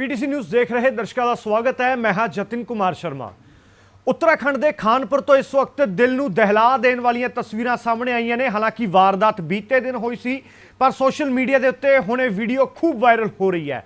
PTC news ਦੇਖ ਰਹੇ ਦਰਸ਼ਕਾਂ ਦਾ ਸਵਾਗਤ ਹੈ। ਮੈਂ ਹਾਂ ਜਤਿਨ ਕੁਮਾਰ ਸ਼ਰਮਾ। ਉੱਤਰਾਖੰਡ ਦੇ ਖਾਨਪੁਰ ਤੋਂ ਇਸ ਵਕਤ ਦਿਲ ਨੂੰ ਦਹਿਲਾ ਦੇਣ ਵਾਲੀਆਂ ਤਸਵੀਰਾਂ ਸਾਹਮਣੇ ਆਈਆਂ ਨੇ। ਹਾਲਾਂਕਿ ਵਾਰਦਾਤ ਬੀਤੇ ਦਿਨ ਹੋਈ ਸੀ, ਪਰ ਸੋਸ਼ਲ ਮੀਡੀਆ ਦੇ ਉੱਤੇ ਹੁਣ ਇਹ ਵੀਡੀਓ ਖੂਬ ਵਾਇਰਲ ਹੋ ਰਹੀ ਹੈ।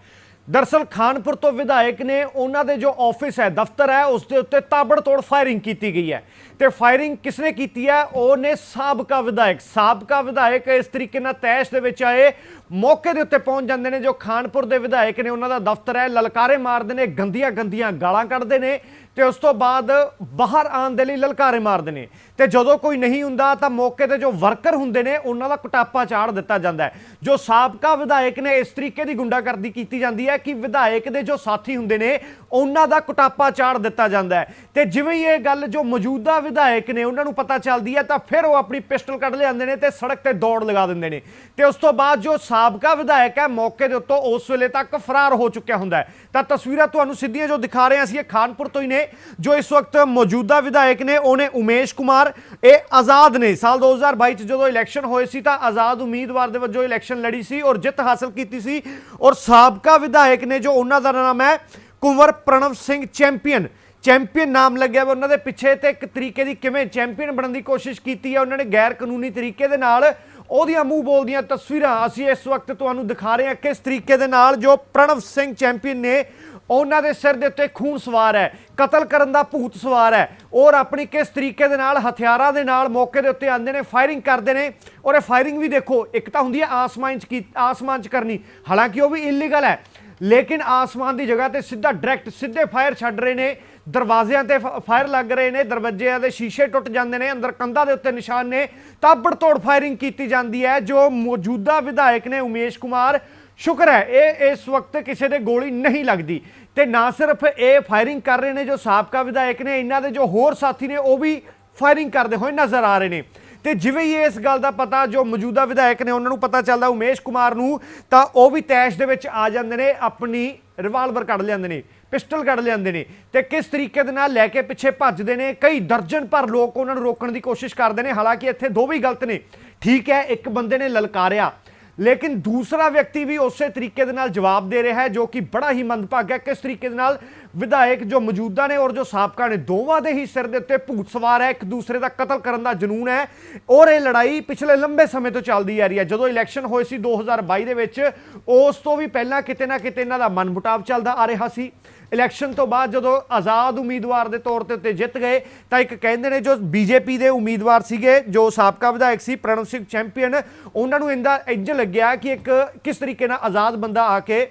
ਦਰਸਲ ਖਾਨਪੁਰ ਤੋਂ ਵਿਧਾਇਕ ਨੇ ਉਹਨਾਂ ਦੇ ਜੋ ਆਫਿਸ ਹੈ, ਦਫ਼ਤਰ ਹੈ, ਉਸ ਦੇ ਉੱਤੇ ਤਾਬੜਤੋੜ ਫਾਇਰਿੰਗ ਕੀਤੀ ਗਈ ਹੈ। ਤੇ ਫਾਇਰਿੰਗ ਕਿਸਨੇ ਕੀਤੀ ਹੈ? ਉਹਨੇ ਸਾਬਕਾ ਵਿਧਾਇਕ ਸਾਬਕਾ ਵਿਧਾਇਕ ਇਸ ਤਰੀਕੇ ਨਾਲ ਤੈਸ਼ ਦੇ ਵਿੱਚ ਆਏ। ਮੌਕੇ ਦੇ ਉੱਤੇ ਪਹੁੰਚ ਜਾਂਦੇ ਨੇ ਜੋ ਖਾਨਪੁਰ ਦੇ ਵਿਧਾਇਕ ਨੇ। ਉਹਨਾਂ ਦਾ ਦਫ਼ਤਰ ਹੈ, ਲਲਕਾਰੇ ਮਾਰਦੇ ਨੇ ਗੰਦੀਆਂ ਗੰਦੀਆਂ ਗਾਲਾਂ ਕੱਢਦੇ ਨੇ ਤੇ ਉਸ ਤੋਂ ਬਾਅਦ ਬਾਹਰ ਆਉਣ ਦੇ ਲਈ ਲਲਕਾਰੇ ਮਾਰਦੇ ਨੇ। ਤੇ ਜਦੋਂ ਕੋਈ ਨਹੀਂ ਹੁੰਦਾ ਤਾਂ ਮੌਕੇ ਤੇ ਜੋ ਵਰਕਰ ਹੁੰਦੇ ਨੇ, ਉਹਨਾਂ ਦਾ ਕੁਟਾਪਾ ਚਾੜ ਦਿੱਤਾ ਜਾਂਦਾ ਹੈ। ਜੋ ਸਾਬਕਾ ਵਿਧਾਇਕ ਨੇ, ਇਸ ਤਰੀਕੇ ਦੀ ਗੁੰਡਾਗਰਦੀ ਕੀਤੀ ਜਾਂਦੀ ਹੈ ਕਿ ਵਿਧਾਇਕ ਦੇ ਜੋ ਸਾਥੀ ਹੁੰਦੇ ਨੇ, ਉਹਨਾਂ ਦਾ ਕੁਟਾਪਾ ਚਾੜ ਦਿੱਤਾ ਜਾਂਦਾ ਹੈ। ਤੇ ਜਿਵੇਂ ਇਹ ਗੱਲ ਜੋ ਮੌਜੂਦਾ ਵਿਧਾਇਕ ਨੇ, ਉਹਨਾਂ ਨੂੰ ਪਤਾ ਚੱਲਦੀ ਹੈ, ਤਾਂ ਫਿਰ ਉਹ ਆਪਣੀ ਪਿਸਟਲ ਕੱਢ ਲਿਆਉਂਦੇ ਨੇ ਤੇ ਸੜਕ ਤੇ ਦੌੜ ਲਗਾ ਦਿੰਦੇ ਨੇ। ਤੇ ਉਸ ਤੋਂ ਬਾਅਦ ਜੋ ਸਾਬਕਾ ਵਿਧਾਇਕ ਹੈ, ਮੌਕੇ ਦੇ ਉੱਤੋਂ ਉਸ ਵੇਲੇ ਤੱਕ ਫਰਾਰ ਹੋ ਚੁੱਕਿਆ ਹੁੰਦਾ ਹੈ। ਤਾਂ ਤਸਵੀਰਾਂ ਤੁਹਾਨੂੰ ਸਿੱਧੀਆਂ ਜੋ ਦਿਖਾ ਰਹੇ ਅਸੀਂ, ਇਹ ਖਾਨਪੁਰ ਤੋਂ ਹੀ ਨੇ, ਜੋ ਇਸ ਵਕਤ ਮੌਜੂਦਾ ਵਿਧਾਇਕ ਨੇ ਉਹਨੇ ਉਮੇਸ਼ ਕੁਮਾਰ। ਇਹ ਆਜ਼ਾਦ ਨੇ। ਸਾਲ 2022 ਚ ਜਦੋਂ ਇਲੈਕਸ਼ਨ ਹੋਏ ਸੀ, ਤਾਂ ਆਜ਼ਾਦ ਉਮੀਦਵਾਰ ਦੇ ਵਜੋਂ ਇਲੈਕਸ਼ਨ ਲੜੀ ਸੀ ਔਰ ਜਿੱਤ ਹਾਸਲ ਕੀਤੀ ਸੀ। ਔਰ ਸਾਬਕਾ ਵਿਧਾਇਕ ਨੇ ਜੋ ਉਹਨਾਂ ਦਾ ਨਾਮ ਹੈ, ਕੁੰਵਰ ਪ੍ਰਣਵ ਸਿੰਘ ਚੈਂਪੀਅਨ। ਚੈਂਪੀਅਨ ਨਾਮ ਲੱਗਿਆ ਵਾ ਉਹਨਾਂ ਦੇ ਪਿੱਛੇ ਤੇ ਇੱਕ ਤਰੀਕੇ ਦੀ ਕਿਵੇਂ ਚੈਂਪੀਅਨ ਬਣਨ ਦੀ ਕੋਸ਼ਿਸ਼ ਕੀਤੀ ਹੈ ਉਹਨਾਂ ਨੇ ਗੈਰ ਕਾਨੂੰਨੀ ਤਰੀਕੇ ਦੇ ਨਾਲ ਉਹਦੀਆਂ ਮੂੰਹ ਬੋਲਦੀਆਂ ਤਸਵੀਰਾਂ ਅਸੀਂ ਇਸ ਵਕਤ ਤੁਹਾਨੂੰ ਦਿਖਾ ਰਹੇ ਹਾਂ ਕਿਸ ਤਰੀਕੇ ਦੇ ਨਾਲ ਜੋ ਪ੍ਰਣਵ ਸਿੰਘ ਚੈਂਪੀਅਨ ਨੇ ਉਹਨਾਂ ਦੇ ਸਿਰ ਦੇ ਉੱਤੇ ਖੂਨ ਸਵਾਰ ਹੈ, ਕਤਲ ਕਰਨ ਦਾ ਭੂਤ ਸਵਾਰ ਹੈ, ਔਰ ਆਪਣੀ ਕਿਸ ਤਰੀਕੇ ਦੇ ਨਾਲ ਹਥਿਆਰਾਂ ਦੇ ਨਾਲ ਮੌਕੇ ਦੇ ਉੱਤੇ ਆਉਂਦੇ ਨੇ ਫਾਇਰਿੰਗ ਕਰਦੇ ਨੇ, ਔਰ ਇਹ ਫਾਇਰਿੰਗ ਵੀ ਦੇਖੋ, ਇੱਕ ਤਾਂ ਹੁੰਦੀ ਹੈ ਆਸਮਾਨ 'ਚ ਕੀ, ਆਸਮਾਨ 'ਚ ਕਰਨੀ, ਹਾਲਾਂਕਿ ਉਹ ਵੀ ਇਲੀਗਲ ਹੈ, ਲੇਕਿਨ ਆਸਮਾਨ ਦੀ ਜਗ੍ਹਾ ਤੇ ਸਿੱਧਾ ਡਾਇਰੈਕਟ ਸਿੱਧੇ ਫਾਇਰ ਛੱਡ ਰਹੇ ਨੇ ਦਰਵਾਜ਼ਿਆਂ ਤੇ ਫ- ਫਾਇਰ ਲੱਗ ਰਹੇ ਨੇ, ਦਰਵਾਜ਼ਿਆਂ ਦੇ ਸ਼ੀਸ਼ੇ ਟੁੱਟ ਜਾਂਦੇ ਨੇ, ਅੰਦਰ ਕੰਧਾਂ ਦੇ ਉੱਤੇ ਨਿਸ਼ਾਨ ਨੇ। ਤਾਬੜ ਤੋੜ ਫਾਇਰਿੰਗ ਕੀਤੀ ਜਾਂਦੀ ਹੈ, ਜੋ ਮੌਜੂਦਾ ਵਿਧਾਇਕ ਨੇ ਉਮੇਸ਼ ਕੁਮਾਰ। ਸ਼ੁਕਰ ਹੈ, ਇਹ, ਇਸ ਵਕਤ ਕਿਸੇ ਦੇ ਗੋਲੀ ਨਹੀਂ ਲੱਗਦੀ। ਤੇ ਨਾ ਸਿਰਫ ਇਹ ਫਾਇਰਿੰਗ ਕਰ ਰਹੇ ਨੇ ਜੋ ਸਾਬਕਾ ਵਿਧਾਇਕ ਨੇ, ਇਹਨਾਂ ਦੇ ਜੋ ਹੋਰ ਸਾਥੀ ਨੇ, ਉਹ ਵੀ ਫਾਇਰਿੰਗ ਕਰਦੇ ਹੋਏ ਨਜ਼ਰ ਆ ਰਹੇ ਨੇ। ਤੇ ਜਿਵੇਂ ਹੀ ਇਸ ਗੱਲ ਦਾ ਪਤਾ ਜੋ ਮੌਜੂਦਾ ਵਿਧਾਇਕ ਨੇ, ਉਹਨਾਂ ਨੂੰ ਪਤਾ ਚੱਲਦਾ ਉਮੇਸ਼ ਕੁਮਾਰ ਨੂੰ, ਤਾਂ ਉਹ ਵੀ ਤੈਸ਼ ਦੇ ਵਿੱਚ ਆ ਜਾਂਦੇ ਨੇ, ਆਪਣੀ ਰਿਵਾਲਵਰ ਕੱਢ ਲੈਂਦੇ ਨੇ। ਪਿਸਟਲ ਕੱਢ ਲਿਆਂਦੇ ਨੇ ਤੇ ਕਿਸ ਤਰੀਕੇ ਦੇ ਨਾਲ ਲੈ ਕੇ ਪਿੱਛੇ ਭੱਜਦੇ ਨੇ? ਕਈ ਦਰਜਨ ਭਰ ਲੋਕ ਉਹਨਾਂ ਨੂੰ ਰੋਕਣ ਦੀ ਕੋਸ਼ਿਸ਼ ਕਰਦੇ ਨੇ। ਹਾਲਾਂਕਿ ਇੱਥੇ ਦੋ ਵੀ ਗਲਤ ਨੇ। ਠੀਕ ਹੈ, ਇੱਕ ਬੰਦੇ ਨੇ ਲਲਕਾਰਿਆ, ਲੇਕਿਨ ਦੂਸਰਾ ਵਿਅਕਤੀ ਵੀ ਉਸੇ ਤਰੀਕੇ ਦੇ ਨਾਲ ਜਵਾਬ ਦੇ ਰਿਹਾ ਹੈ, ਜੋ ਕਿ ਬੜਾ ਹੀ ਮੰਦਭਾਗਾ ਹੈ। ਕਿਸ ਤਰੀਕੇ ਦੇ ਨਾਲ ਵਿਧਾਇਕ ਜੋ ਮੌਜੂਦਾ ਨੇ ਔਰ ਜੋ ਸਾਬਕਾ ਨੇ, ਦੋਵਾਂ ਦੇ ਹੀ ਸਿਰ ਦੇ ਉੱਤੇ ਭੂਤ ਸਵਾਰ ਹੈ, ਇੱਕ ਦੂਸਰੇ ਦਾ ਕਤਲ ਕਰਨ ਦਾ ਜਨੂਨ ਹੈ ਔਰ ਇਹ ਲੜਾਈ ਪਿਛਲੇ ਲੰਬੇ ਸਮੇਂ ਤੋਂ ਚੱਲਦੀ ਆ ਰਹੀ ਹੈ। ਜਦੋਂ ਇਲੈਕਸ਼ਨ ਹੋਏ ਸੀ 2022 ਦੇ ਵਿੱਚ, ਉਸ ਤੋਂ ਵੀ ਪਹਿਲਾਂ ਕਿਤੇ ਨਾ ਕਿਤੇ ਇਹਨਾਂ ਦਾ ਮਨਮੁਟਾਵ ਚੱਲਦਾ ਆ ਰਿਹਾ ਸੀ। ਇਲੈਕਸ਼ਨ ਤੋਂ ਬਾਅਦ ਜਦੋਂ ਆਜ਼ਾਦ ਉਮੀਦਵਾਰ ਦੇ ਤੌਰ ਤੇ ਉੱਤੇ ਜਿੱਤ ਗਏ, ਤਾਂ ਇੱਕ ਕਹਿੰਦੇ ਨੇ ਜੋ ਬੀਜੇਪੀ ਦੇ ਉਮੀਦਵਾਰ ਸੀਗੇ, ਜੋ ਸਾਬਕਾ ਵਿਧਾਇਕ ਸੀ, ਪ੍ਰਣਵ ਸਿੰਘ ਚੈਂਪੀਅਨ, ਉਹਨਾਂ ਨੂੰ ਇੰਦਾ ਇੰਜ ਲੱਗਿਆ ਕਿ ਇੱਕ ਕਿਸ ਤਰੀਕੇ ਨਾਲ ਆਜ਼ਾਦ ਬੰਦਾ ਆ ਕੇ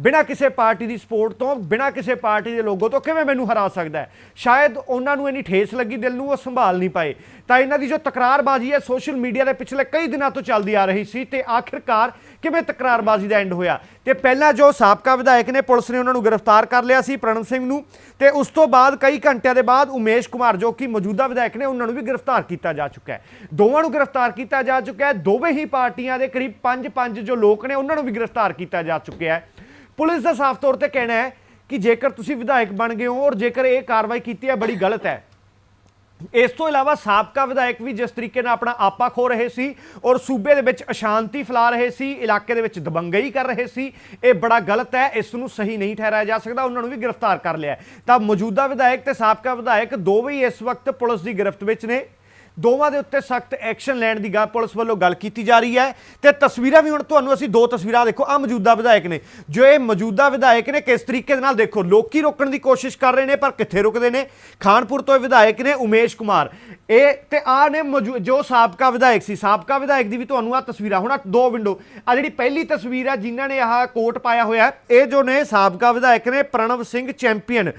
ਬਿਨਾਂ ਕਿਸੇ ਪਾਰਟੀ ਦੀ ਸਪੋਰਟ ਤੋਂ, ਬਿਨਾਂ ਕਿਸੇ ਪਾਰਟੀ ਦੇ ਲੋਗੋ ਤੋਂ ਕਿਵੇਂ ਮੈਨੂੰ ਹਰਾ ਸਕਦਾ ਹੈ? ਸ਼ਾਇਦ ਉਹਨਾਂ ਨੂੰ ਇੰਨੀ ਠੇਸ ਲੱਗੀ, ਦਿਲ ਨੂੰ ਉਹ ਸੰਭਾਲ ਨਹੀਂ ਪਾਏ। ਤਾਂ ਇਹਨਾਂ ਦੀ ਜੋ ਤਕਰਾਰਬਾਜ਼ੀ ਹੈ, ਸੋਸ਼ਲ ਮੀਡੀਆ ਦੇ ਪਿਛਲੇ ਕਈ ਦਿਨਾਂ ਤੋਂ ਚੱਲਦੀ ਆ ਰਹੀ ਸੀ ਤੇ ਆਖਿਰਕਾਰ ਕਿਵੇਂ ਤਕਰਾਰਬਾਜ਼ੀ ਦਾ ਐਂਡ ਹੋਇਆ? ਤੇ ਪਹਿਲਾਂ ਜੋ ਸਾਬਕਾ ਵਿਧਾਇਕ ਨੇ, ਪੁਲਿਸ ਨੇ ਉਹਨਾਂ ਨੂੰ ਗ੍ਰਿਫਤਾਰ ਕਰ ਲਿਆ ਸੀ ਪ੍ਰਣਵ ਸਿੰਘ ਨੂੰ। ਤੇ ਉਸ ਤੋਂ ਬਾਅਦ, ਕਈ ਘੰਟਿਆਂ ਦੇ ਬਾਅਦ ਉਮੇਸ਼ ਕੁਮਾਰ ਜੋ ਕਿ ਮੌਜੂਦਾ ਵਿਧਾਇਕ ਨੇ, ਉਹਨਾਂ ਨੂੰ ਵੀ ਗ੍ਰਿਫਤਾਰ ਕੀਤਾ ਜਾ ਚੁੱਕਾ ਹੈ। ਦੋਵਾਂ ਨੂੰ ਗ੍ਰਿਫਤਾਰ ਕੀਤਾ ਜਾ ਚੁੱਕਾ ਹੈ। ਦੋਵੇਂ ਹੀ ਪਾਰਟੀਆਂ ਦੇ ਕਰੀਬ 5-5 ਜੋ ਲੋਕ ਨੇ, ਉਹਨਾਂ ਨੂੰ ਵੀ ਗ੍ਰਿਫਤਾਰ ਕੀਤਾ ਜਾ ਚੁੱਕਿਆ ਹੈ। ਪੁਲਿਸ ਦਾ ਸਾਫ਼ ਤੌਰ ਤੇ ਕਹਿਣਾ ਹੈ ਕਿ ਜੇਕਰ ਤੁਸੀਂ ਵਿਧਾਇਕ ਬਣ ਗਏ ਹੋ ਔਰ ਜੇਕਰ ਇਹ ਕਾਰਵਾਈ ਕੀਤੀ ਹੈ ਬੜੀ ਗਲਤ ਹੈ। ਇਸ ਤੋਂ ਇਲਾਵਾ ਸਾਬਕਾ ਵਿਧਾਇਕ ਵੀ ਜਿਸ ਤਰੀਕੇ ਨਾਲ ਆਪਣਾ ਆਪਾ ਖੋ ਰਹੇ ਸੀ ਔਰ ਸੂਬੇ ਦੇ ਵਿੱਚ ਅਸ਼ਾਂਤੀ ਫੈਲਾ ਰਹੇ ਸੀ, ਇਲਾਕੇ ਦੇ ਵਿੱਚ ਦਬੰਗਈ ਕਰ ਰਹੇ ਸੀ, ਇਹ ਬੜਾ ਗਲਤ ਹੈ, ਇਸ ਨੂੰ ਸਹੀ ਨਹੀਂ ਠਹਿਰਾਇਆ ਜਾ ਸਕਦਾ, ਉਹਨਾਂ ਨੂੰ ਵੀ ਗ੍ਰਿਫਤਾਰ ਕਰ ਲਿਆ ਤਾਂ ਮੌਜੂਦਾ ਵਿਧਾਇਕ ਤੇ ਸਾਬਕਾ ਵਿਧਾਇਕ ਦੋਵੇਂ ਹੀ ਇਸ ਵਕਤ ਪੁਲਿਸ ਦੀ ਗ੍ਰਿਫਤ ਵਿੱਚ ਨੇ। ਦੋਵਾਂ ਦੇ ਉੱਤੇ ਸਖਤ ਐਕਸ਼ਨ ਲੈਣ ਦੀ ਗੱਲ ਪੁਲਿਸ ਵੱਲੋਂ ਗੱਲ ਕੀਤੀ ਜਾ ਰਹੀ ਹੈ ਤੇ ਤਸਵੀਰਾਂ ਵੀ ਹੁਣ ਤੁਹਾਨੂੰ ਅਸੀਂ ਦੋ ਤਸਵੀਰਾਂ ਦੇਖੋ ਆ ਮੌਜੂਦਾ ਵਿਧਾਇਕ ਨੇ। ਜੋ ਇਹ ਮੌਜੂਦਾ ਵਿਧਾਇਕ ਨੇ, ਕਿਸ ਤਰੀਕੇ ਦੇ ਨਾਲ ਦੇਖੋ, ਲੋਕੀ ਰੋਕਣ ਦੀ ਕੋਸ਼ਿਸ਼ ਕਰ ਰਹੇ ਨੇ, ਪਰ ਕਿੱਥੇ ਰੁਕਦੇ ਨੇ? ਖਾਨਪੁਰ ਤੋਂ ਵਿਧਾਇਕ ਨੇ ਉਮੇਸ਼ ਕੁਮਾਰ। ਇਹ ਤੇ ਆ ਨੇ ਮੌਜੂ- ਜੋ ਸਾਬਕਾ ਵਿਧਾਇਕ ਸੀ, ਸਾਬਕਾ ਵਿਧਾਇਕ ਦੀ ਵੀ ਤੁਹਾਨੂੰ ਆ ਤਸਵੀਰਾਂ, ਹੁਣ ਦੋ ਵਿੰਡੋ ਆ ਜਿਹੜੀ ਪਹਿਲੀ ਤਸਵੀਰ ਆ ਜਿਨ੍ਹਾਂ ਨੇ ਆਹ ਕੋਟ ਪਾਇਆ ਹੋਇਆ ਇਹ ਜੋ ਨੇ ਸਾਬਕਾ ਵਿਧਾਇਕ ਨੇ, ਪ੍ਰਣਵ ਸਿੰਘ ਚੈਂਪੀਅਨ।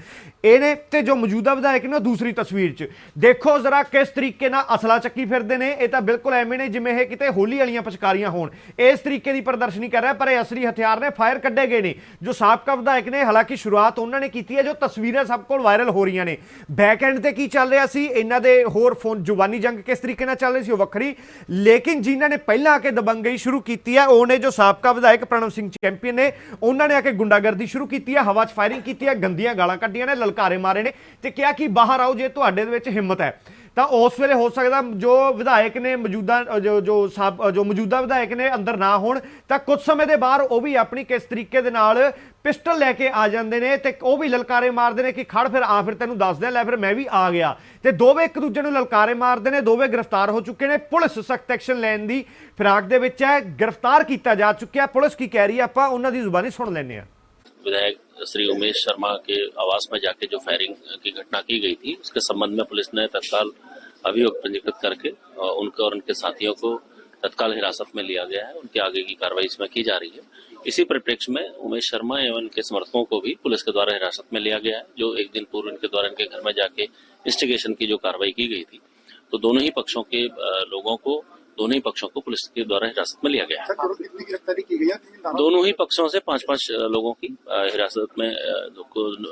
ਇਹ ਨੇ ਤੇ ਜੋ ਮੌਜੂਦਾ ਵਿਧਾਇਕ ਨੇ ਉਹ ਦੂਸਰੀ ਤਸਵੀਰ 'ਚ। ਦੇਖੋ ਜ਼ਰਾ ਕਿਸ ਤਰੀਕੇ ਨਾਲ ਅਸਲਾ ਚੱਕੀ ਫਿਰਦੇ ਨੇ। ਇਹ ਤਾਂ ਬਿਲਕੁਲ ਐਵੇਂ ਨੇ ਜਿਵੇਂ ਇਹ ਕਿਤੇ ਹੋਲੀ ਵਾਲੀਆਂ ਪਚਕਾਰੀਆਂ ਹੋਣ। ਇਸ ਤਰੀਕੇ ਦੀ ਪ੍ਰਦਰਸ਼ਨੀ ਕਰ ਰਿਹਾ, ਪਰ ਇਹ ਅਸਲੀ ਹਥਿਆਰ ਨੇ ਫਾਇਰ ਕੱਢੇ ਗਏ ਨੇ। ਜੋ ਸਾਬਕਾ ਵਿਧਾਇਕ ਨੇ, ਹਾਲਾਂਕਿ ਸ਼ੁਰੂਆਤ ਉਹਨਾਂ ਨੇ ਕੀਤੀ ਹੈ, ਜੋ ਤਸਵੀਰਾਂ ਸਭ ਕੋਲ ਵਾਇਰਲ ਹੋ ਰਹੀਆਂ ਨੇ। ਬੈਕ ਐਂਡ ਤੇ ਕੀ ਚੱਲ ਰਿਹਾ ਸੀ? ਇਹਨਾਂ ਦੇ ਹੋਰ ਫੋਨ, ਜੁਬਾਨੀ ਜੰਗ ਕਿਸ ਤਰੀਕੇ ਨਾਲ ਚੱਲ ਰਹੀ ਸੀ ਉਹ ਵੱਖਰੀ। ਲੇਕਿਨ ਜਿਨ੍ਹਾਂ ਨੇ ਪਹਿਲਾਂ ਆ ਕੇ ਦਬੰਗਈ ਸ਼ੁਰੂ ਕੀਤੀ ਹੈ ਉਹਨੇ ਜੋ ਸਾਬਕਾ ਵਿਧਾਇਕ ਪ੍ਰਣਵ ਸਿੰਘ ਚੈਂਪੀਅਨ ਨੇ, ਉਹਨਾਂ ਨੇ ਆ ਕੇ ਗੁੰਡਾਗਰਦੀ ਸ਼ੁਰੂ ਕੀਤੀ ਹੈ, ਹਵਾ 'ਚ ਫਾਇਰਿੰਗ ਕੀਤੀ ਹੈ, ਗੰਦੀਆਂ ਗਾਲਾਂ ਕੱਢੀਆਂ ਨੇ ਲਲਕਾਰੇ ਮਾਰੇ ਨੇ ਤੇ ਕਿਹਾ ਕਿ ਬਾਹਰ ਆਓ ਜੇ ਤੁਹਾਡੇ ਦੇ ਵਿੱਚ ਹਿੰਮਤ ਹੈ। ਤਾਂ ਉਸ ਵੇਲੇ ਹੋ ਸਕਦਾ ਜੋ ਵਿਧਾਇਕ ਨੇ ਮੌਜੂਦਾ ਜੋ ਜੋ ਜੋ ਮੌਜੂਦਾ ਵਿਧਾਇਕ ਨੇ ਅੰਦਰ ਨਾ ਹੋਣ ਤਾਂ ਕੁਝ ਸਮੇਂ ਦੇ ਬਾਅਦ ਉਹ ਵੀ ਆਪਣੀ ਕਿਸ ਤਰੀਕੇ ਦੇ ਨਾਲ ਪਿਸਟਲ ਲੈ ਕੇ ਆ ਜਾਂਦੇ ਨੇ ਤੇ ਉਹ ਵੀ ਲਲਕਾਰੇ ਮਾਰਦੇ ਨੇ ਕਿ ਖੜ ਫਿਰ ਆ ਫਿਰ ਤੈਨੂੰ ਦੱਸ ਆ, ਲੈ ਫਿਰ ਮੈਂ ਵੀ ਆ ਗਿਆ। ਤੇ ਦੋਵੇਂ ਇੱਕ ਦੂਜੇ ਨੂੰ ਲਲਕਾਰੇ ਮਾਰਦੇ ਨੇ ਦੋਵੇਂ ਗ੍ਰਿਫਤਾਰ ਹੋ ਚੁੱਕੇ ਨੇ ਪੁਲਿਸ ਸਖਤ ਐਕਸ਼ਨ ਲੈਣ ਦੀ ਫਿਰਾਕ ਦੇ ਵਿੱਚ ਹੈ ਗ੍ਰਿਫਤਾਰ ਕੀਤਾ ਜਾ ਚੁੱਕਿਆ। ਪੁਲਿਸ ਕੀ ਕਹਿ ਰਹੀ ਹੈ? ਆਪਾਂ ਉਹਨਾਂ ਦੀ ਜ਼ੁਬਾਨੀ ਸੁਣ ਲੈਂਦੇ ਹਾਂ। विधायक श्री उमेश शर्मा के आवास में जाके जो फायरिंग की घटना की गई थी, उसके संबंध में पुलिस ने तत्काल अभियोग पंजीकृत करके उनके और उनके साथियों को तत्काल हिरासत में लिया गया है। उनके आगे की कार्रवाई इसमें की जा रही है। इसी परिप्रेक्ष्य में उमेश शर्मा एवं उनके समर्थकों को भी पुलिस के द्वारा हिरासत में लिया गया है, जो एक दिन पूर्व इनके द्वारा इनके घर में जाके इंस्टिगेशन की जो कार्रवाई की गई थी। तो दोनों ही पक्षों के लोगों को दोनों ही पक्षों को पुलिस के द्वारा हिरासत में लिया गया है। दोनों ही? पक्षों से पाँच पाँच लोगों की हिरासत में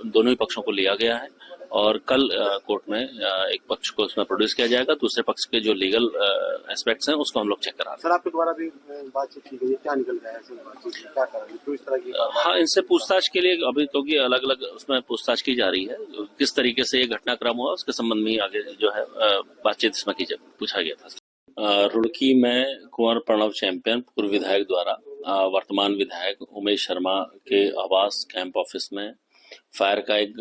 दोनों ही पक्षों को लिया गया है। और कल कोर्ट में एक पक्ष को उसमें प्रोड्यूस किया जाएगा दूसरे पक्ष के जो लीगल एस्पेक्ट्स हैं उसको हम लोग चेक करा रहे सर आपके द्वारा भी बातचीत की गई क्या निकल गया है क्या रहे हैं? इनसे पूछताछ के लिए अभी क्योंकि तो अलग अलग उसमें पूछताछ की जा रही है। किस तरीके से ये घटनाक्रम हुआ उसके संबंध में आगे जो है बातचीत इसमें की पूछा गया था। रुड़की में कुंवर प्रणव चैंपियन, पूर्व विधायक द्वारा वर्तमान विधायक उमेश शर्मा के आवास कैंप ऑफ़िस में फायर का एक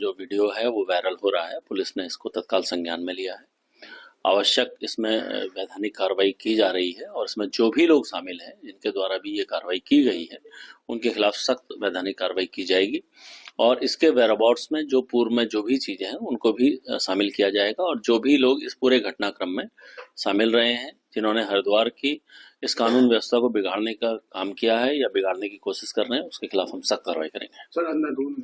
जो वीडियो है वो वायरल हो रहा है। पुलिस ने इसको तत्काल संज्ञान में लिया है। आवश्यक इसमें वैधानिक कार्रवाई की जा रही है और इसमें जो भी लोग शामिल हैं, जिनके द्वारा भी ये कार्रवाई की गई है, उनके खिलाफ सख्त वैधानिक कार्रवाई की जाएगी। और इसके वेराबॉट्स में, जो पूर्व में जो भी चीज़ें हैं, उनको भी शामिल किया जाएगा। और जो भी लोग इस पूरे घटनाक्रम में शामिल रहे हैं, जिन्होंने हरिद्वार की इस कानून व्यवस्था को बिगाड़ने का काम किया है या बिगाड़ने की कोशिश कर रहे हैं, उसके खिलाफ हम सख्त कार्रवाई करेंगे।